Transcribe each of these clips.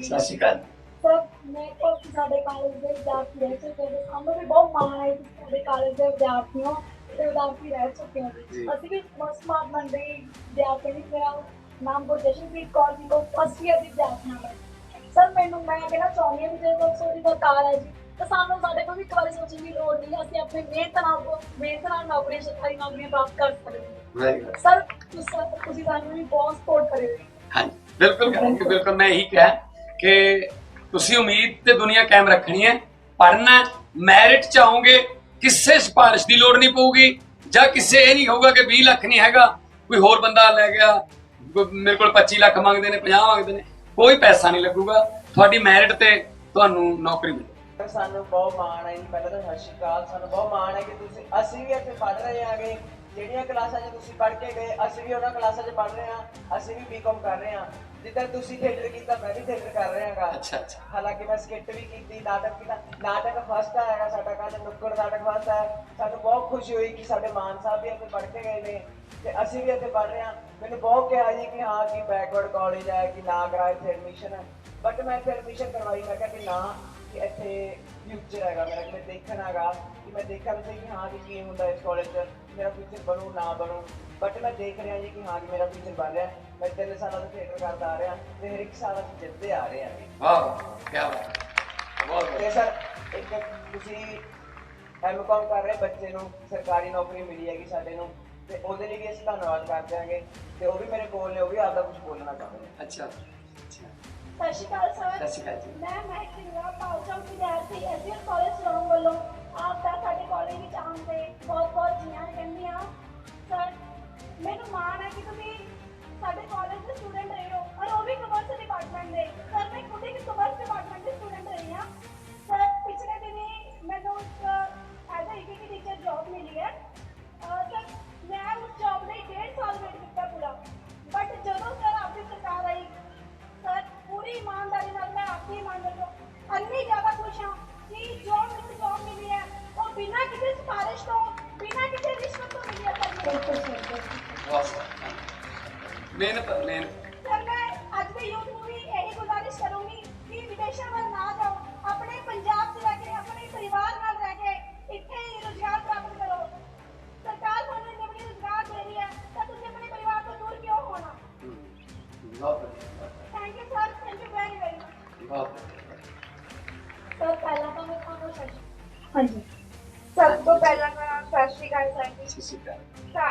ਸਤਿ ਸ਼੍ਰੀ ਅਕਾਲ। ਸਰ ਮੈਂ ਤਾਂ ਸਾਡੇ ਕਾਲਜ ਦੇ ਵਿਦਿਆਰਥੀ ਰਹਿ ਚੁੱਕੇ ਹਾਂ ਸਾਨੂੰ ਵੀ ਬਹੁਤ ਮਾਣ ਹੈ ਕਿ ਸਾਡੇ ਕਾਲਜ ਦੇ ਵਿਦਿਆਰਥੀ ਹੋ ਤੇ ਵਿਦਿਆਰਥੀ ਰਹਿ ਚੁੱਕੇ ਹਾਂ। ਜੀ। ਅਸੀਂ ਵੀ ਸਮਾਰਟ ਮੰਡੇ ਵਿਦਿਆਰਥੀ ਨੇ ਮੇਰਾ ਨਾਮ ਗੁਰਜਸ਼ਨਪ੍ਰੀਤ ਕੌਰ ਜੀ ਕੋ ਫਸਟ ਈਅਰ ਦੀ ਵਿਦਿਆਰਥੀ ਹਾਂ ਮੈਂ ਸਰ ਮੈਨੂੰ ਮੈਂ ਕਹਿਣਾ ਚਾਹੁੰਦੀ ਹਾਂ ਵੀ ਜੇ ਕੋਈ ਤੁਹਾਡੀ ਸਰਕਾਰ ਹੈ ਜੀ ਤਾਂ ਸਾਨੂੰ ਸਾਡੇ ਕੋਲ ਵੀ ਸੋਚਣ ਦੀ ਲੋੜ ਨਹੀਂ ਅਸੀਂ ਆਪਣੇ ਮਿਹਨਤ ਨਾਲ ਮਿਹਨਤ ਨਾਲ ਨੌਕਰੀਆਂ ਸਰਕਾਰੀ ਨੌਕਰੀਆਂ ਪ੍ਰਾਪਤ ਕਰ ਸਕਦੇ ਹਾਂ। ਵੈਰੀ ਗੁੱਡ ਸਰ ਤੁਸੀਂ ਤੁਸੀਂ ਸਾਨੂੰ ਵੀ ਬਹੁਤ ਸਪੋਰਟ ਕਰਿਓ। ਜੀ ਹਾਂਜੀ। ਬਿਲਕੁਲ ਕਰਾਂਗੇ ਬਿਲਕੁਲ ਮੈਂ ਇਹੀ ਕਿਹਾ। ਕਿ ਤੁਸੀਂ ਉਮੀਦ ਤੇ ਦੁਨੀਆ ਕਾਇਮ ਰੱਖਣੀ ਹੈ ਪੜਨਾ ਮੈਰਿਟ ਚਾਹੋਗੇ ਕਿਸੇ ਸਿਫਾਰਿਸ਼ ਦੀ ਲੋੜ ਨਹੀਂ ਪਊਗੀ, ਜਾਂ ਕਿਸੇ ਇਹ ਨਹੀਂ ਹੋਊਗਾ ਕਿ 20 ਲੱਖ ਨਹੀਂ ਹੈਗਾ, ਕੋਈ ਹੋਰ ਬੰਦਾ ਲੈ ਗਿਆ ਮੇਰੇ ਕੋਲ 25 ਲੱਖ ਮੰਗਦੇ ਨੇ 50 ਮੰਗਦੇ ਨੇ, ਕੋਈ ਪੈਸਾ ਨਹੀਂ ਲੱਗੂਗਾ, ਤੁਹਾਡੀ ਮੈਰਿਟ ਤੇ ਤੁਹਾਨੂੰ ਨੌਕਰੀ ਮਿਲੇਗੀ ਸਾਨੂੰ ਬਹੁਤ ਮਾਣ ਹੈ ਜੀ, ਪਹਿਲਾਂ ਤਾਂ ਸਤਿ ਸ਼੍ਰੀ ਅਕਾਲ, ਸਾਨੂੰ ਬਹੁਤ ਮਾਣ ਹੈ ਕਿ ਤੁਸੀਂ, ਅਸੀਂ ਵੀ ਇੱਥੇ ਪੜ੍ਹ ਰਹੇ ਆਂਗੇ ਜਿਹੜੀਆਂ ਕਲਾਸਾਂ 'ਚ ਤੁਸੀਂ ਪੜ੍ਹ ਕੇ ਗਏ, ਅਸੀਂ ਵੀ ਉਹਨਾਂ ਕਲਾਸਾਂ 'ਚ ਪੜ੍ਹ ਰਹੇ ਹਾਂ, ਅਸੀਂ ਵੀ ਬੀਕਾਮ ਕਰ ਰਹੇ ਹਾਂ। ਜਿੱਦਾਂ ਤੁਸੀਂ ਥੀਏਟਰ ਕੀਤਾ ਮੈਂ ਵੀ ਥੀਏਟਰ ਕਰ ਰਿਹਾ ਹਾਂਗਾ। ਅੱਛਾ ਅੱਛਾ। ਹਾਲਾਂਕਿ ਮੈਂ ਸਕਿੱਟ ਵੀ ਕੀਤੀ ਨਾਟਕ ਕੀਤਾ। ਨਾਟਕ ਫਸਟ ਆਏਗਾ ਸਾਡਾ ਕੱਲ ਨੁੱਕੜ ਨਾਟਕ ਫਸਟ ਆਇਆ। ਸਾਨੂੰ ਬਹੁਤ ਖੁਸ਼ੀ ਹੋਈ ਕਿ ਸਾਡੇ ਮਾਨ ਸਾਹਿਬ ਵੀ ਇੱਥੇ ਪੜ੍ਹ ਕੇ ਗਏ ਨੇ। ਤੇ ਅਸੀਂ ਵੀ ਇੱਥੇ ਪੜ੍ਹ ਰਹੇ ਹਾਂ। ਮੈਨੂੰ ਬਹੁਤ ਕਿਹਾ ਜੀ ਕਿ ਹਾਂ ਕਿ ਬੈਕਵਰਡ ਕਾਲਜ ਹੈ ਕਿ ਨਾ ਕਰਾ ਇੱਥੇ ਐਡਮਿਸ਼ਨ ਹੈ ਬਟ ਮੈਂ ਇੱਥੇ ਐਡਮਿਸ਼ਨ ਕਰਵਾਈ ਮੈਂ ਕਿਹਾ ਕਿ ਨਾ ਕਿ ਇੱਥੇ ਫਿਊਚਰ ਹੈਗਾ ਮੇਰਾ ਕਿ ਮੈਂ ਦੇਖਣਾ ਹੈਗਾ ਕਿ ਮੈਂ ਦੇਖਾਂ ਸਹੀ ਕਿ ਹਾਂ ਕਿ ਕੀ ਹੁੰਦਾ ਇਸ ਕਾਲਜ 'ਚ ਮੇਰਾ ਫਿਊਚਰ ਬਣੂ ਨਾ ਬਣੂ। ਬਟ ਮੈਂ ਦੇਖ ਰਿਹਾ ਜੀ ਕਿ ਹਾਂ ਕਿ ਮੇਰਾ ਫਿਊਚਰ ਬਣ ਰਿਹਾ। ਮੈਂ ਤਿੰਨ ਸਾਲਾਂ ਤੋਂ ਥੀਏਟਰ ਕਰਦਾ ਆ ਰਿਹਾ ਤੇ ਹਰ ਇੱਕ ਸਾਲ ਅਸੀਂ ਜਿੱਤਦੇ ਆ ਰਹੇ ਹਾਂ। ਵਾਹ ਕੀ ਬਾਤ। ਬਹੁਤ ਤੇ ਸਰ ਇੱਕ ਤੁਸੀਂ ਐਮਕਾਮ ਕਰ ਰਹੇ ਬੱਚੇ ਨੂੰ ਸਰਕਾਰੀ ਨੌਕਰੀ ਮਿਲੀ ਹੈਗੀ ਸਾਡੇ ਨੂੰ। ਤੇ ਉਹਦੇ ਲਈ ਵੀ ਅਸੀਂ ਧੰਨਵਾਦ ਕਰਦੇ ਹਾਂਗੇ ਤੇ ਉਹ ਵੀ ਮੇਰੇ ਕੋਲ ਨੇ ਉਹ ਵੀ ਆਪਦਾ ਕੁਝ ਬੋਲਣਾ ਚਾਹੁੰਦੇ ਨੇ। ਅੱਛਾ ਅੱਛਾ। ਸਤਿ ਸ਼੍ਰੀ ਅਕਾਲ ਸਰ। ਸਤਿ ਸ਼੍ਰੀ ਅਕਾਲ ਜੀ। ਮੈਂ ਮਹਿਕ ਸਿੰਘਾ ਪਾਉਚਮ ਵਿਦਿਆਰਥੀ ਐਸਐਸ ਕਾਲਜ ਸ਼੍ਰੋਮ ਵੱਲੋਂ ਆਪ ਦਾ ਸਾਡੇ ਕਾਲਜ ਵਿੱਚ ਆਉਣ ਤੇ ਬਹੁਤ ਬਹੁਤ ਜੀਆਂ ਕਹਿੰਦੀ ਹਾਂ। ਸਰ ਮੈਨੂੰ ਮਾਣ ਹੈ ਕਿ ਤੁਸੀਂ ਸਾਡੇ ਕਾਲਜ ਦੇ ਸਟੂਡੈਂਟ ਰਹੇ ਹੋ ਔਰ ਉਹ ਵੀ ਕਮਰਸ ਡਿਪਾਰਟਮੈਂਟ ਦੇ। ਸਰ ਮੈਂ ਖੁਦ ਇੱਕ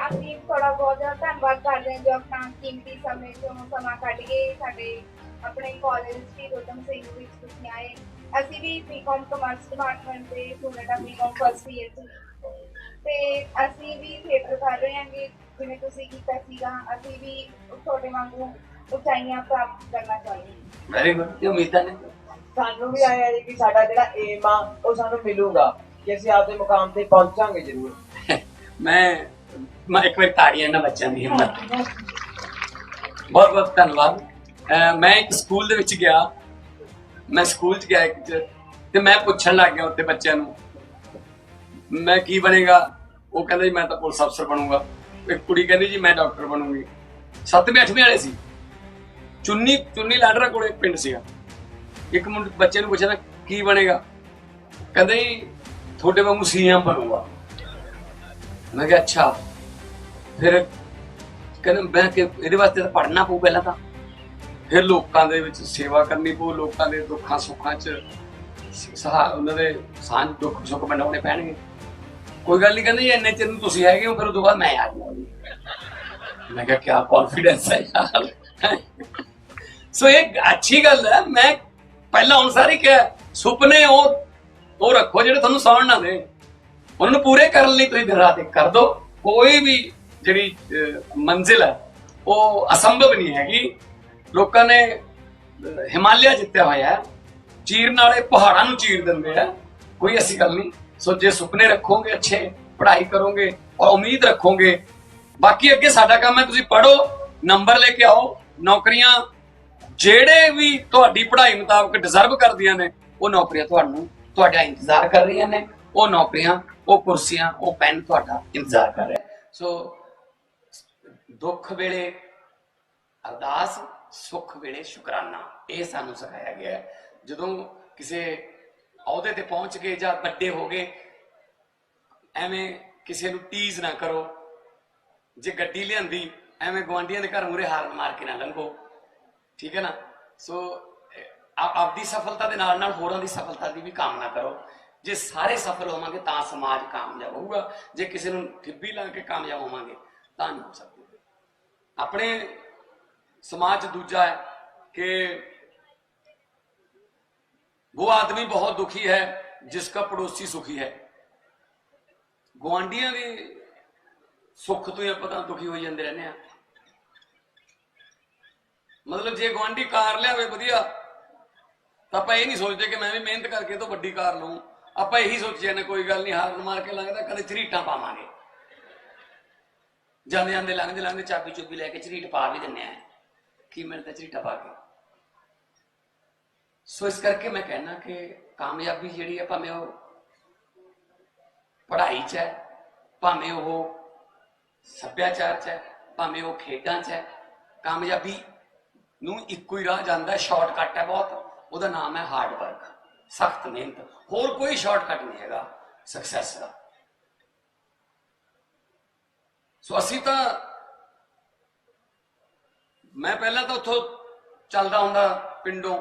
ਅਸੀਂ ਤੁਹਾਡਾ ਬਹੁਤ ਜ਼ਿਆਦਾ ਧੰਨਵਾਦ ਕਰਦੇ ਹਾਂ ਜੋ ਆਪਣਾ ਕੀਮਤੀ ਸਮੇਂ ਤੋਂ ਸਮਾਂ ਕੱਢ ਕੇ ਸਾਡੇ ਆਪਣੇ ਕਾਲਜ ਦੀ ਰੋਟਮ ਸਿੰਘ ਵਿੱਚ ਤੁਸੀਂ ਆਏ। ਅਸੀਂ ਵੀ ਬੀਕਾਮ ਕਮਰਸ ਡਿਪਾਰਟਮੈਂਟ ਦੇ ਸਟੂਡੈਂਟ ਆ ਬੀਕਾਮ ਫਸਟ ਈਅਰ ਚ। ਤੇ ਅਸੀਂ ਵੀ ਥੀਏਟਰ ਕਰ ਰਹੇ ਹਾਂਗੇ ਜਿਵੇਂ ਤੁਸੀਂ ਕੀਤਾ ਸੀਗਾ। ਅਸੀਂ ਵੀ ਤੁਹਾਡੇ ਵਾਂਗੂ ਉਚਾਈਆਂ ਪ੍ਰਾਪਤ ਕਰਨਾ ਚਾਹੁੰਦੇ ਹਾਂ। ਵੈਰੀ ਗੁੱਡ ਇਹ ਉਮੀਦਾਂ ਨੇ ਸਾਨੂੰ ਵੀ ਆਇਆ ਜੀ ਕਿ ਸਾਡਾ ਜਿਹੜਾ ਏਮ ਆ ਉਹ ਸਾਨੂੰ ਮਿਲੂਗਾ। ਕਿ ਅਸੀਂ ਆਪਦੇ ਮੁਕਾਮ ਤੇ ਪਹੁੰਚਾਂਗੇ ਜ਼ਰੂਰ। ਮੈਂ ਮੈਂ ਇੱਕ ਵਾਰ ਤਾੜੀਆਂ ਇਹਨਾਂ ਬੱਚਿਆਂ ਦੀ ਹਿੰਮਤ। ਬਹੁਤ ਬਹੁਤ ਧੰਨਵਾਦ। ਅਹ ਮੈਂ ਇੱਕ ਸਕੂਲ ਦੇ ਵਿੱਚ ਗਿਆ। ਮੈਂ ਸਕੂਲ 'ਚ ਗਿਆ ਇੱਕ 'ਚ, ਤੇ ਮੈਂ ਪੁੱਛਣ ਲੱਗ ਗਿਆ ਉੱਥੇ ਬੱਚਿਆਂ ਨੂੰ, ਮੈਂ ਕੀ ਬਣੇਗਾ? ਉਹ ਕਹਿੰਦਾ ਜੀ, ਮੈਂ ਤਾਂ ਪੁਲਿਸ ਅਫਸਰ ਬਣੂੰਗਾ। ਇੱਕ ਕੁੜੀ ਕਹਿੰਦੀ ਜੀ, ਮੈਂ ਡਾਕਟਰ ਬਣੂੰਗੀ। ਸੱਤਵੇਂ, ਅੱਠਵੇਂ ਵਾਲੇ ਸੀ। ਚੁੰਨੀ ਚੁੰਨੀ ਲਾਡਰਾ ਕੋਲੇ ਪਿੰਡ ਸੀਗਾ। ਇੱਕ ਮੁੰਡੇ, ਬੱਚੇ ਨੂੰ ਪੁੱਛਿਆ, ਕੀ ਬਣੇਗਾ? ਕਹਿੰਦਾ ਜੀ, ਤੁਹਾਡੇ ਵਾਂਗੂ ਸੀਐਮ ਬਣੂਗਾ। ਮੈਂ ਕਿਹਾ, ਅੱਛਾ। ਫਿਰ ਕਹਿੰਦੇ ਮੈਂ ਕਿ ਇਹਦੇ ਵਾਸਤੇ ਤਾਂ ਪੜ੍ਹਨਾ ਪਊ ਪਹਿਲਾਂ ਤਾਂ। ਫਿਰ ਲੋਕਾਂ ਦੇ ਵਿੱਚ ਸੇਵਾ ਕਰਨੀ ਪਊ, ਲੋਕਾਂ ਦੇ ਦੁੱਖਾਂ ਸੁੱਖਾਂ 'ਚ ਸਹਾ, ਉਹਨਾਂ ਦੇ ਸਾਂਝ, ਦੁੱਖ ਸੁੱਖ ਵੰਡਾਉਣੇ ਪੈਣਗੇ। ਕੋਈ ਗੱਲ ਨਹੀਂ ਕਹਿੰਦੇ ਇੰਨੇ ਚਿਰ ਨੂੰ ਤੁਸੀਂ ਹੈਗੇ ਹੋ, ਫਿਰ ਉਦੋਂ ਬਾਅਦ ਮੈਂ ਆ ਜਾਊਂਗਾ ਮੈਂ ਕਿਹਾ, ਕਿਆ ਕੌਨਫੀਡੈਂਸ ਹੈ ਯਾਰ। ਸੋ ਇਹ ਅੱਛੀ ਗੱਲ ਹੈ, ਮੈਂ ਪਹਿਲਾਂ ਹੁਣ ਸਾਰੇ ਕਿਹਾ, ਸੁਪਨੇ ਉਹ ਉਹ ਰੱਖੋ ਜਿਹੜੇ ਤੁਹਾਨੂੰ ਸੌਣ ਨਾ ਦੇ ਉਹਨਾਂ ਨੂੰ ਪੂਰੇ ਕਰਨ ਲਈ ਤੁਸੀਂ ਦਿਨ ਰਾਤ ਇੱਕ ਕਰ ਦੋ। ਕੋਈ ਵੀ ਜਿਹੜੀ ਮੰਜ਼ਿਲ ਹੈ, ਉਹ ਅਸੰਭਵ ਨਹੀਂ ਹੈਗੀ। ਲੋਕਾਂ ਨੇ ਹਿਮਾਲਿਆ ਜਿੱਤਿਆ ਹੋਇਆ ਹੈ। ਚੀਰਨ ਵਾਲੇ ਪਹਾੜਾਂ ਨੂੰ ਚੀਰ ਦਿੰਦੇ ਆ। ਕੋਈ ਐਸੀ ਗੱਲ ਨਹੀਂ। ਸੋ ਜੇ ਸੁਪਨੇ ਰੱਖੋਗੇ, ਅੱਛੇ ਪੜ੍ਹਾਈ ਕਰੋਗੇ ਔਰ ਉਮੀਦ ਰੱਖੋਗੇ, ਬਾਕੀ ਅੱਗੇ ਸਾਡਾ ਕੰਮ ਹੈ, ਤੁਸੀਂ ਪੜ੍ਹੋ, ਨੰਬਰ ਲੈ ਕੇ ਆਓ। ਨੌਕਰੀਆਂ ਜਿਹੜੇ ਵੀ ਤੁਹਾਡੀ ਪੜ੍ਹਾਈ ਮੁਤਾਬਕ ਡਿਜ਼ਰਵ ਕਰਦੀਆਂ ਨੇ, ਉਹ ਨੌਕਰੀਆਂ ਤੁਹਾਨੂੰ, ਤੁਹਾਡਾ ਇੰਤਜ਼ਾਰ ਕਰ ਰਹੀਆਂ ਨੇ। ਉਹ ਨੌਕਰੀਆਂ, ਉਹ ਕੁਰਸੀਆਂ, ਉਹ ਪੈਨ ਤੁਹਾਡਾ ਇੰਤਜ਼ਾਰ ਕਰ ਰਿਹਾ ਸੋ ਦੁੱਖ ਵੇਲੇ, ਅਰਦਾਸ, ਸੁੱਖ ਵੇਲੇ ਸ਼ੁਕਰਾਨਾ। ਇਹ ਸਾਨੂੰ ਸਿਖਾਇਆ ਗਿਆ ਜਦੋਂ ਕਿਸੇ ਅਹੁਦੇ ਤੇ ਪਹੁੰਚ ਗਏ ਜਾਂ ਵੱਡੇ ਹੋ ਗਏ, ਐਵੇਂ ਕਿਸੇ ਨੂੰ ਟੀਜ਼ ਨਾ ਕਰੋ। ਜੇ ਗੱਡੀ ਲਿਆਂਦੀ, ਐਵੇਂ ਗਵਾਂਡੀਆਂ ਦੇ ਘਰ ਮੂਰੇ ਹਾਰਨ ਮਾਰ ਕੇ ਨਾ ਲੰਘੋ। ਠੀਕ ਹੈ ਨਾ? ਸੋ ਆਪਦੀ ਸਫਲਤਾ ਦੇ ਨਾਲ ਨਾਲ ਹੋਰਾਂ ਦੀ ਸਫਲਤਾ ਦੀ ਵੀ ਕਾਮਨਾ ਕਰੋ। ਜੇ ਸਾਰੇ ਸਫਲ ਹੋਵਾਂਗੇ ਤਾਂ ਸਮਾਜ ਕਾਮਯਾਬ ਹੋਊਗਾ। ਜੇ ਕਿਸੇ ਨੂੰ ਠਿੱਬੀ ਲਾ ਕੇ ਕਾਮਯਾਬ ਹੋਵਾਂਗੇ, ਤਾਂ ਨਹੀਂ ਹੋ ਸਕਦੇ। ਆਪਣੇ ਸਮਾਜ ਦੂਜਾ ਹੈ ਕਿ ਉਹ ਆਦਮੀ ਬਹੁਤ ਦੁਖੀ ਹੈ, ਜਿਸ ਦਾ ਪੜੋਸੀ ਸੁਖੀ ਹੈ। ਗਵਾਂਡੀਆਂ ਦੀ ਸੁੱਖ ਤੋਂ ਹੀ ਆਪਾਂ ਤਾਂ ਦੁਖੀ ਹੋ ਜਾਂਦੇ ਰਹਿੰਦੇ ਆ ਮਤਲਬ ਜੇ ਗਵਾਂਡੀ ਕਾਰ ਲਿਆਵੇ ਵਧੀਆ, ਤਾਂ ਆਪਾਂ ਇਹ ਨਹੀਂ ਸੋਚਦੇ ਕਿ ਮੈਂ ਵੀ ਮਿਹਨਤ ਕਰਕੇ ਤੋਂ ਵੱਡੀ ਕਾਰ ਲਵਾਂ ਆਪਾਂ ਇਹੀ ਸੋਚਿਆ ਨੇ, ਕੋਈ ਗੱਲ ਨਹੀਂ, ਹਾਰਨ ਮਾਰ ਕੇ ਲੰਘਦਾ, ਕਦੇ ਝਰੀਟਾਂ ਪਾਵਾਂਗੇ। ਜਾਂਦੇ ਜਾਂਦੇ ਲੰਘਦੇ ਲੰਘਦੇ ਚਾਬੀ ਚੁੱਬੀ ਲੈ ਕੇ ਝਰੀਟ ਪਾ ਵੀ ਦਿੰਨੇ ਆ। ਕੀ ਮਿਲਦਾ ਝਰੀਟਾ ਪਾ ਕੇ। ਸੋ ਇਸ ਕਰਕੇ ਮੈਂ ਕਹਿਣਾ ਕਿ ਕਾਮਯਾਬੀ ਜਿਹੜੀ ਹੈ ਭਾਵੇਂ ਉਹ ਪੜ੍ਹਾਈ 'ਚ ਹੈ, ਭਾਵੇਂ ਉਹ ਸੱਭਿਆਚਾਰ 'ਚ ਹੈ, ਭਾਵੇਂ ਉਹ ਖੇਡਾਂ 'ਚ ਹੈ, ਕਾਮਯਾਬੀ ਨੂੰ ਇੱਕੋ ਹੀ ਰਾਹ ਜਾਂਦਾ ਹੈ ਸ਼ਾਰਟਕਟ ਹੈ ਬਹੁਤ। ਉਹਦਾ ਨਾਮ ਹੈ ਹਾਰਡ ਵਰਕ ਸਖਤ ਮਿਹਨਤ। ਹੋਰ ਕੋਈ ਸ਼ਾਰਟਕਟ ਨਹੀਂ ਹੈਗਾ ਸਕਸੈਸ ਦਾ। ਸੋ ਅਸੀਂ ਤਾਂ ਮੈਂ ਪਹਿਲਾਂ ਤਾਂ ਉੱਥੋਂ ਚੱਲਦਾ ਹੁੰਦਾ ਪਿੰਡੋਂ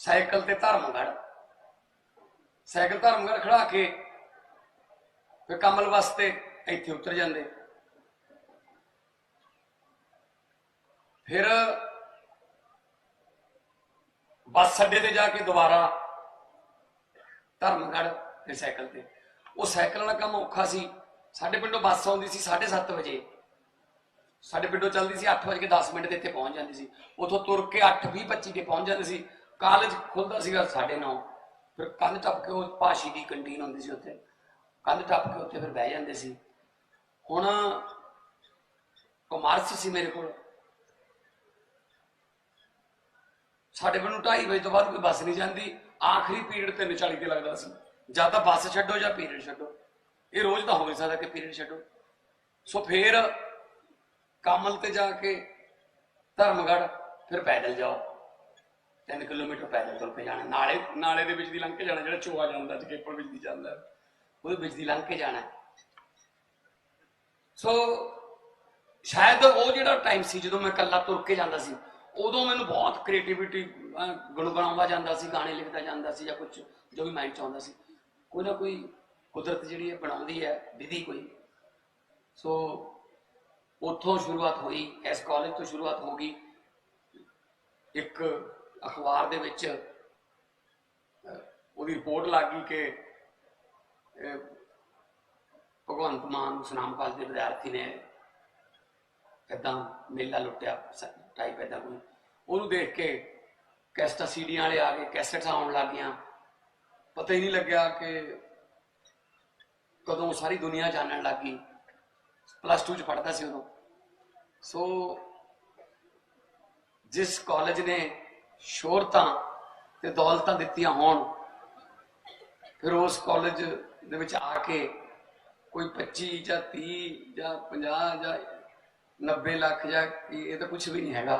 ਸਾਈਕਲ ਤੇ ਧਰਮਗੜ ਸਾਈਕਲ ਧਰਮਗੜ ਖੜਾ ਕੇ ਫਿਰ ਕਮਲ ਵਾਸਤੇ ਇੱਥੇ ਉਤਰ ਜਾਂਦੇ। ਫਿਰ ਬੱਸ ਅੱਡੇ ਤੇ ਜਾ ਕੇ ਦੁਬਾਰਾ ਧਰਮਗੜ ਤੇ ਸਾਈਕਲ ਤੇ। ਉਹ ਸਾਈਕਲ ਵਾਲਾ ਕੰਮ ਔਖਾ ਸੀ। ਸਾਡੇ ਪਿੰਡੋਂ ਬੱਸ ਆਉਂਦੀ ਸੀ 7:30 ਵਜੇ। ਸਾਡੇ ਪਿੰਡੋਂ ਚੱਲਦੀ ਸੀ 8 ਵਜੇ 10 ਮਿੰਟ ਦੇ ਇੱਥੇ ਪਹੁੰਚ ਜਾਂਦੀ ਸੀ। ਉਥੋਂ ਤੁਰ ਕੇ 8:20 25 ਤੇ ਪਹੁੰਚ ਜਾਂਦੇ ਸੀ। ਕਾਲਜ ਖੁੱਲਦਾ ਸੀਗਾ 9:30 ਫਿਰ ਕੰਧ ਟੱਪ ਕੇ ਉਹ ਪਾਸ਼ੀ ਦੀ ਕੰਟੀਨ ਹੁੰਦੀ ਸੀ ਉੱਥੇ। ਕੰਧ ਟੱਪ ਕੇ ਉੱਥੇ ਫਿਰ ਬਹਿ ਜਾਂਦੇ ਸੀ। ਹੁਣ ਕਮਰਸ ਸੀ ਮੇਰੇ ਕੋਲ। ਸਾਡੇ ਪਿੰਡੋਂ 2:30 ਵਜੇ ਤੋਂ ਬਾਅਦ ਕੋਈ ਬੱਸ ਨਹੀਂ ਜਾਂਦੀ। ਆਖਰੀ ਪੀਰੀਅਡ 3:40 ਤੇ ਲੱਗਦਾ ਸੀ। ਜਾਂ ਤਾਂ ਬੱਸ ਛੱਡੋ ਜਾਂ ਪੀਰੀਅਡ ਛੱਡੋ। ਇਹ ਰੋਜ਼ ਤਾਂ ਹੋ ਨਹੀਂ ਸਕਦਾ ਕਿ ਪੀਰੀਅਡ ਛੱਡੋ। ਸੋ ਫਿਰ ਕਾਮਲ ਤੇ ਜਾ ਕੇ ਧਰਮਗੜ ਫਿਰ ਪੈਦਲ ਜਾਓ। 3 ਕਿਲੋਮੀਟਰ ਪੈਦਲ ਤੁਰ ਕੇ ਜਾਣਾ। ਨਾਲੇ ਨਾਲੇ ਦੇ ਵਿੱਚ ਦੀ ਲੰਘ ਕੇ ਜਾਣਾ, ਜਿਹੜਾ ਚੋਆ ਜਾਂਦਾ ਜਕੇਪਲ ਵਿੱਚ ਦੀ ਜਾਂਦਾ। ਉਹਦੇ ਵਿੱਚ ਦੀ ਲੰਘ ਕੇ ਜਾਣਾ। ਸੋ ਸ਼ਾਇਦ ਉਹ ਜਿਹੜਾ ਟਾਈਮ ਸੀ, ਜਦੋਂ ਮੈਂ ਇਕੱਲਾ ਤੁਰ ਕੇ ਜਾਂਦਾ ਸੀ, ਉਦੋਂ ਮੈਨੂੰ ਬਹੁਤ ਕ੍ਰੀਏਟੀਵਿਟੀ ਗੁਣਗੁਣਾਉਂਦਾ ਜਾਂਦਾ ਸੀ, ਗਾਣੇ ਲਿਖਦਾ ਜਾਂਦਾ ਸੀ ਜਾਂ ਕੁਝ ਜੋ ਵੀ ਮਾਈਂਡ ਚ ਆਉਂਦਾ ਸੀ। ਕੋਈ ਨਾ ਕੋਈ ਕੁਦਰਤ ਜਿਹੜੀ ਹੈ ਬਣਾਉਂਦੀ ਹੈ, ਵਿਧੀ ਕੋਈ। ਸੋ ਉੱਥੋਂ ਸ਼ੁਰੂਆਤ ਹੋਈ, ਇਸ ਕਾਲਜ ਤੋਂ ਸ਼ੁਰੂਆਤ ਹੋ ਗਈ। ਇੱਕ ਅਖਬਾਰ ਦੇ ਵਿੱਚ ਉਹਦੀ ਰਿਪੋਰਟ ਲੱਗ ਗਈ ਕਿ ਭਗਵੰਤ ਮਾਨ ਸੁਨਾਮ ਕਾਲਜ ਦੇ ਵਿਦਿਆਰਥੀ ਨੇ ਏਦਾਂ ਮੇਲਾ ਲੁੱਟਿਆ ਟਾਈਪ ਏਦਾਂ ਕੋਈ ਉਹਨੂੰ ਦੇਖ ਕੇ ਕੈਸਟਾ ਸੀਡੀਆਂ ਵਾਲੇ ਆ ਗਏ ਕੈਸਟਸ ਆਉਣ ਲੱਗ ਗਈਆਂ। ਪਤਾ ਹੀ ਨਹੀਂ ਲੱਗਿਆ ਕਿ ਕਦੋਂ ਸਾਰੀ ਦੁਨੀਆ ਜਾਣਨ ਲੱਗ ਗਈ। ਪਲੱਸ 2 ਚ ਪੜ੍ਹਦਾ ਸੀ ਉਦੋਂ। ਸੋ ਜਿਸ ਕਾਲਜ ਨੇ ਸ਼ੋਹਰਤਾਂ ਤੇ ਦੌਲਤਾਂ ਦਿੱਤੀਆਂ ਹੋਣ, ਫਿਰ ਉਸ ਕਾਲਜ ਦੇ ਵਿੱਚ ਆ ਕੇ ਕੋਈ 25 ਜਾਂ 30 ਜਾਂ 50 ਜਾਂ 90 ਲੱਖ ਜਾਂ ਇਹ ਤਾਂ ਕੁਝ ਵੀ ਨਹੀਂ ਹੈਗਾ।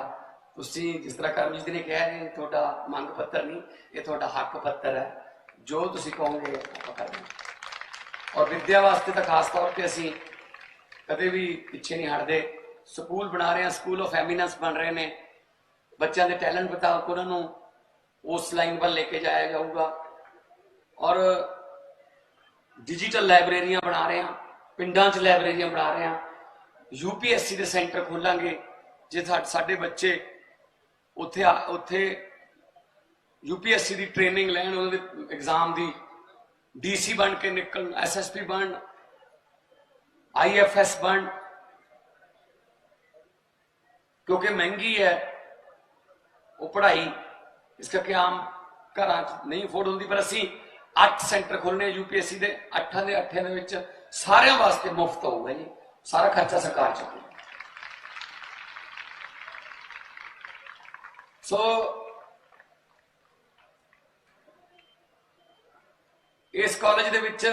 ਤੁਸੀਂ ਜਿਸ ਤਰ੍ਹਾਂ ਕਰਮਜੀਤ ਜੀ ਨੇ ਕਿਹਾ, ਇਹ ਤੁਹਾਡਾ ਮੰਗ ਪੱਤਰ ਨਹੀਂ, ਇਹ ਤੁਹਾਡਾ ਹੱਕ ਪੱਤਰ ਹੈ। ਜੋ ਤੁਸੀਂ ਕਹੋਗੇ, ਆਪਾਂ ਕਰਾਂਗੇ ਔਰ ਵਿਦਿਆ ਵਾਸਤੇ ਤਾਂ ਖਾਸ ਤੌਰ ਤੇ ਅਸੀਂ ਕਦੇ ਵੀ ਪਿੱਛੇ ਨਹੀਂ ਹਟਦੇ। ਸਕੂਲ ਬਣਾ ਰਹੇ ਹਾਂ, ਸਕੂਲ ਆਫ ਐਮੀਨੈਂਸ ਬਣ ਰਹੇ ਨੇ। ਬੱਚਿਆਂ ਦੇ ਟੈਲੈਂਟ ਮੁਤਾਬਕ ਉਹਨਾਂ ਨੂੰ ਉਸ ਲਾਈਨ ਵੱਲ ਲੈ ਕੇ ਜਾਇਆ ਜਾਊਗਾ। ਔਰ ਡਿਜੀਟਲ ਲਾਇਬ੍ਰੇਰੀਆਂ ਬਣਾ ਰਹੇ ਹਾਂ, ਪਿੰਡਾਂ 'ਚ ਲਾਇਬ੍ਰੇਰੀਆਂ ਬਣਾ ਰਹੇ ਹਾਂ। ਯੂਪੀਐਸਸੀ ਦੇ ਸੈਂਟਰ ਖੋਲਾਂਗੇ, ਜੇ ਸਾਡੇ ਬੱਚੇ ਉੱਥੇ ਆ- ਉੱਥੇ ਯੂਪੀਐਸਸੀ ਦੀ ਟ੍ਰੇਨਿੰਗ ਲੈਣ ਉਹਨਾਂ ਦੇ ਐਗਜ਼ਾਮ ਦੀ ਡੀਸੀ ਬਣ ਕੇ ਨਿਕਲਣ, ਐਸਐਸਪੀ ਬਣ, ਆਈਐਫਐਸ ਬਣ। ਕਿਉਂਕਿ ਮਹਿੰਗੀ ਹੈ ਉਹ ਪੜ੍ਹਾਈ, ਇਸ ਕਰਕੇ ਆਮ ਘਰਾਂ 'ਚ ਨਹੀਂ ਅਫੋਰਡ ਹੁੰਦੀ, ਪਰ ਅਸੀਂ 8 ਸੈਂਟਰ ਖੋਲਨੇ ਯੂਪੀਐਸਸੀ ਦੇ 8 ਦੇ 8 ਦੇ ਵਿੱਚ ਸਾਰਿਆਂ ਵਾਸਤੇ ਮੁਫਤ ਹੋਊਗਾ ਜੀ। ਸਾਰਾ ਖਰਚਾ ਸਰਕਾਰ ਚੁੱਕੇਗੀ। ਇਸ ਕਾਲਜ ਦੇ ਵਿੱਚ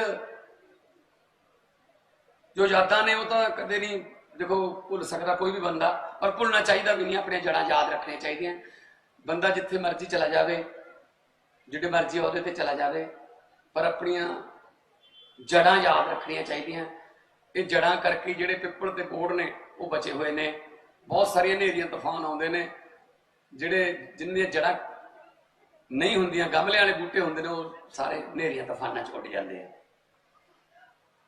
ਜੋ ਯਾਦਾਂ ਨੇ ਉਹ ਤਾਂ ਕਦੇ ਨਹੀਂ, ਦੇਖੋ, ਭੁੱਲ ਸਕਦਾ ਕੋਈ ਵੀ ਬੰਦਾ ਔਰ ਭੁੱਲਣਾ ਚਾਹੀਦਾ ਵੀ ਨਹੀਂ ਆਪਣੀਆਂ ਜੜਾਂ ਯਾਦ ਰੱਖਣੀਆਂ ਚਾਹੀਦੀਆਂ। ਬੰਦਾ ਜਿੱਥੇ ਮਰਜ਼ੀ ਚਲਾ ਜਾਵੇ, ਜਿਹੜੇ ਮਰਜ਼ੀ ਉਹਦੇ ਤੇ ਚਲਾ ਜਾਵੇ, ਪਰ ਆਪਣੀਆਂ ਜੜਾਂ ਯਾਦ ਰੱਖਣੀਆਂ ਚਾਹੀਦੀਆਂ। ਇਹ ਜੜਾਂ ਕਰਕੇ ਜਿਹੜੇ ਪਿੱਪਲ ਤੇ ਬੋੜ ਨੇ, ਉਹ ਬਚੇ ਹੋਏ ਨੇ। ਬਹੁਤ ਸਾਰੀਆਂ ਹਨੇਰੀਆਂ, ਤੂਫਾਨ ਆਉਂਦੇ ਨੇ, ਜਿਹੜੇ ਜਿਨ੍ਹਾਂ ਦੀਆਂ ਜੜਾਂ ਨਹੀਂ ਹੁੰਦੀਆਂ ਗਮਲੇ ਵਾਲੇ ਬੂਟੇ ਹੁੰਦੇ ਨੇ, ਉਹ ਸਾਰੇ ਹਨੇਰੀਆਂ, ਤੂਫਾਨਾਂ ਚ ਉੱਡ ਜਾਂਦੇ ਆ।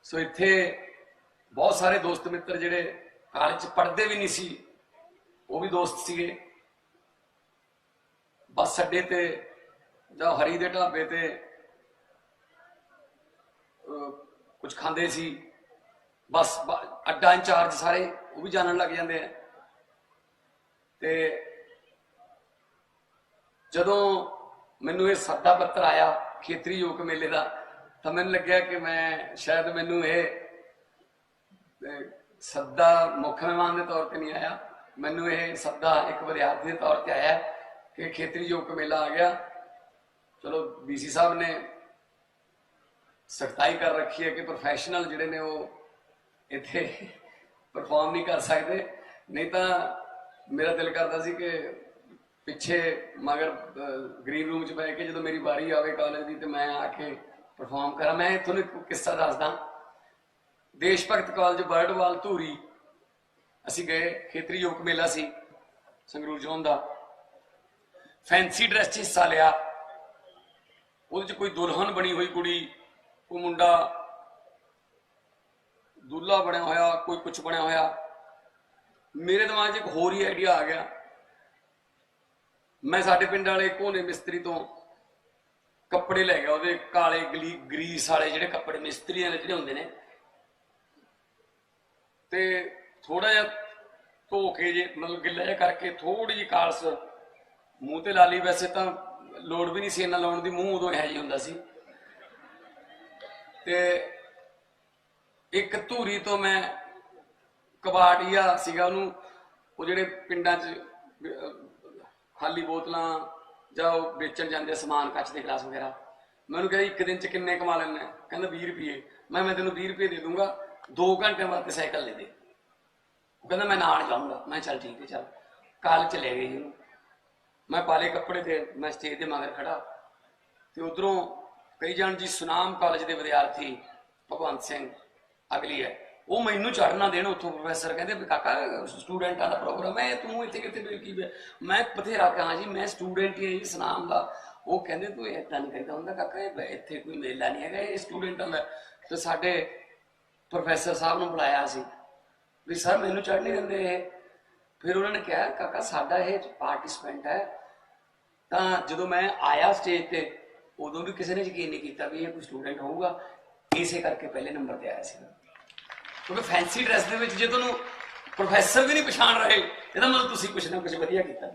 ਸੋ ਇੱਥੇ ਬਹੁਤ ਸਾਰੇ ਦੋਸਤ ਮਿੱਤਰ ਜਿਹੜੇ ਕਾਲਜ ਪੜ੍ਹਦੇ ਵੀ ਨਹੀਂ ਸੀ, ਉਹ ਵੀ ਦੋਸਤ ਸੀਗੇ। ਬੱਸ ਅੱਡੇ ਤੇ ਜਾਂ ਹਰੀ ਦੇ ਢਾਬੇ ਤੇ ਕੁਝ ਖਾਂਦੇ ਸੀ। ਬਸ, ਅੱਡਾ ਇੰਚਾਰਜ ਸਾਰੇ ਉਹ ਵੀ ਜਾਣਨ ਲੱਗ ਜਾਂਦੇ ਆ। ਤੇ ਜਦੋਂ ਮੈਨੂੰ ਇਹ ਸੱਦਾ ਪੱਤਰ ਆਇਆ ਖੇਤਰੀ ਯੋਗ ਮੇਲੇ ਦਾ, ਤਾਂ ਮੈਨੂੰ ਲੱਗਿਆ ਕਿ ਮੈਂ ਸ਼ਾਇਦ ਮੈਨੂੰ ਇਹ ਸੱਦਾ ਮੁੱਖ ਮਹਿਮਾਨ ਦੇ ਤੌਰ ਤੇ ਨਹੀਂ ਆਇਆ। ਮੈਨੂੰ ਇਹ ਸੱਦਾ ਇੱਕ ਵਿਦਿਆਰਥੀ ਦੇ ਤੌਰ ਤੇ ਆਇਆ ਕਿ ਖੇਤਰੀ ਯੋਗ ਮੇਲਾ ਆ ਗਿਆ। ਚਲੋ ਬੀਸੀ ਸਾਹਿਬ ਨੇ ਸਖਤਾਈ ਕਰ ਰੱਖੀ ਹੈ ਕਿ ਪ੍ਰੋਫੈਸ਼ਨਲ ਜਿਹੜੇ ਨੇ ਉਹ ਇੱਥੇ ਪਰਫਾਰਮ ਨਹੀਂ ਕਰ ਸਕਦੇ। ਨਹੀਂ ਤਾਂ ਮੇਰਾ ਦਿਲ ਕਰਦਾ ਸੀ ਕਿ ਪਿੱਛੇ ਮਗਰ ਗ੍ਰੀਨ ਰੂਮ 'ਚ ਬੈ ਕੇ ਜਦੋਂ ਮੇਰੀ ਵਾਰੀ ਆਵੇ ਕਾਲਜ ਦੀ ਤੇ ਮੈਂ ਆ ਕੇ ਪਰਫਾਰਮ ਕਰਾਂ। ਮੈਂ ਤੁਹਾਨੂੰ ਇੱਕ ਕਿੱਸਾ ਦੱਸਦਾ। ਦੇਸ਼ ਭਗਤ ਕਾਲਜ ਬਰਡਵਾਲ ਧੂਰੀ, ਅਸੀਂ ਗਏ, ਖੇਤਰੀ ਯੋਗ ਮੇਲਾ ਸੀ, ਸੰਗਰੂਰ ਜ਼ੋਨ ਦਾ। ਫੈਂਸੀ ਡਰੈਸ 'ਚ ਹਿੱਸਾ ਲਿਆ। ਉਹਦੇ 'ਚ ਕੋਈ ਦੁਲਹਨ ਬਣੀ ਹੋਈ ਕੁੜੀ, ਕੋਈ ਮੁੰਡਾ, ਦੁੱਲਾ ਬਣਿਆ ਹੋਇਆ, ਕੋਈ ਕੁਛ ਬਣਿਆ ਹੋਇਆ। ਮੇਰੇ ਦਿਮਾਗ 'ਚ ਇੱਕ ਹੋਰ ਹੀ ਆਈਡੀਆ ਆ ਗਿਆ। ਮੈਂ ਸਾਡੇ ਪਿੰਡ ਵਾਲੇ ਕੋਨੇ ਮਿਸਤਰੀ ਤੋਂ ਕੱਪੜੇ ਲੈ ਗਿਆ, ਉਹਦੇ ਕਾਲੇ ਗਰੀਸ ਵਾਲੇ ਜਿਹੜੇ ਕੱਪੜੇ ਮਿਸਤਰੀਆਂ ਦੇ ਜਿਹੜੇ ਹੁੰਦੇ ਨੇ। ਤੇ ਥੋੜਾ ਜਿਹਾ ਧੋ ਕੇ ਜੇ, ਮਤਲਬ ਗਿੱਲਾ ਜਿਹਾ ਕਰਕੇ ਥੋੜੀ ਜਿਹੀ ਕਾਲਸ ਮੂੰਹ ਤੇ ਲਾ ਲਈ। ਵੈਸੇ ਤਾਂ ਲੋੜ ਵੀ ਨਹੀਂ ਸੀ ਇਹਨਾਂ ਲਾਉਣ ਦੀ, ਮੂੰਹ ਉਦੋਂ ਇਹੋ ਜਿਹਾ ਹੁੰਦਾ ਸੀ। ਤੇ ਇੱਕ ਧੂਰੀ ਤੋਂ ਮੈਂ ਕਬਾੜੀਆ ਸੀਗਾ ਉਹਨੂੰ, ਉਹ ਜਿਹੜੇ ਪਿੰਡਾਂ 'ਚ ਖਾਲੀ ਬੋਤਲਾਂ ਜਾਂ ਉਹ ਵੇਚਣ ਜਾਂਦੇ ਆ ਸਮਾਨ ਕੱਚ ਦੇ ਗਲਾਸ ਵਗੈਰਾ। ਮੈਂ ਉਹਨੂੰ ਕਿਹਾ, ਇੱਕ ਦਿਨ 'ਚ ਕਿੰਨੇ ਕਮਾ ਲੈਣਾ ਕਹਿੰਦਾ 20 ਰੁਪਏ। ਮੈਂ ਮੈਂ ਤੈਨੂੰ 20 ਰੁਪਏ ਦੇ ਦੂੰਗਾ 2 ਘੰਟਿਆਂ ਵਾਸਤੇ ਸਾਈਕਲ ਲੈ ਦੇ। ਉਹ ਕਹਿੰਦਾ, ਮੈਂ ਨਾਲ ਜਾਊਂਗਾ। ਮੈਂ ਚੱਲ ਠੀਕ ਹੈ, ਚੱਲ। ਕਾਲ ਚ ਲੈ ਗਏ ਜੀ ਉਹਨੂੰ। ਮੈਂ ਪਾਲੇ ਕੱਪੜੇ ਤੇ, ਮੈਂ ਸਟੇਜ ਦੇ ਮਗਰ ਖੜਾ। ਤੇ ਉਧਰੋਂ ਕਈ ਜਾਣ ਜੀ ਸੁਨਾਮ ਕਾਲਜ ਦੇ ਵਿਦਿਆਰਥੀ ਭਗਵੰਤ ਸਿੰਘ, ਅਗਲੀ ਹੈ। ਉਹ ਮੈਨੂੰ ਚੜਨਾ ਦੇਣ ਉੱਥੋਂ ਪ੍ਰੋਫੈਸਰ ਕਹਿੰਦੇ ਵੀ ਕਾਕਾ ਸਟੂਡੈਂਟਾਂ ਦਾ ਪ੍ਰੋਗਰਾਮ ਹੈ ਤੂੰ ਇੱਥੇ ਕਿੱਥੇ ਬੈਠ ਕੀ ਪਿਆ? ਮੈਂ ਬਥੇਰਾ ਕਹਾਂ ਜੀ, ਮੈਂ ਸਟੂਡੈਂਟ ਹੀ ਹਾਂ ਜੀ, ਸੁਨਾਮ ਦਾ। ਉਹ ਕਹਿੰਦੇ ਤੂੰ ਏਦਾਂ ਨਹੀਂ ਕਰਦਾ ਹੁੰਦਾ ਕਾਕਾ, ਇਹ ਇੱਥੇ ਕੋਈ ਮੇਲਾ ਨਹੀਂ ਹੈਗਾ, ਇਹ ਸਟੂਡੈਂਟਾਂ ਦਾ ਤੇ ਸਾਡੇ ਪ੍ਰੋਫੈਸਰ ਸਾਹਿਬ ਨੂੰ ਬੁਲਾਇਆ ਸੀ। ਵੀ ਸਰ ਮੈਨੂੰ ਚੜ ਨਹੀਂ ਦਿੰਦੇ ਇਹ। ਫਿਰ ਉਹਨਾਂ ਨੇ ਕਿਹਾ, ਕਾਕਾ ਸਾਡਾ ਇਹ ਪਾਰਟਿਸਪੈਂਟ ਹੈ। ਤਾਂ ਜਦੋਂ ਮੈਂ ਆਇਆ ਸਟੇਜ ਤੇ, ਉਦੋਂ ਵੀ ਕਿਸੇ ਨੇ ਯਕੀਨ ਨਹੀਂ ਕੀਤਾ ਵੀ ਇਹ ਕੋਈ ਸਟੂਡੈਂਟ ਹੋਊਗਾ। ਇਸੇ ਕਰਕੇ ਪਹਿਲੇ ਨੰਬਰ ਤੇ ਆਇਆ ਸੀ। ਕਿਉਂਕਿ ਫੈਂਸੀ ਡਰੈਸ ਦੇ ਵਿੱਚ ਜੇ ਤੁਹਾਨੂੰ ਪ੍ਰੋਫੈਸਰ ਵੀ ਨਹੀਂ ਪਛਾਣ ਰਹੇ, ਇਹਦਾ ਮਤਲਬ ਤੁਸੀਂ ਕੁਝ ਨਾ ਕੁਝ ਵਧੀਆ ਕੀਤਾ।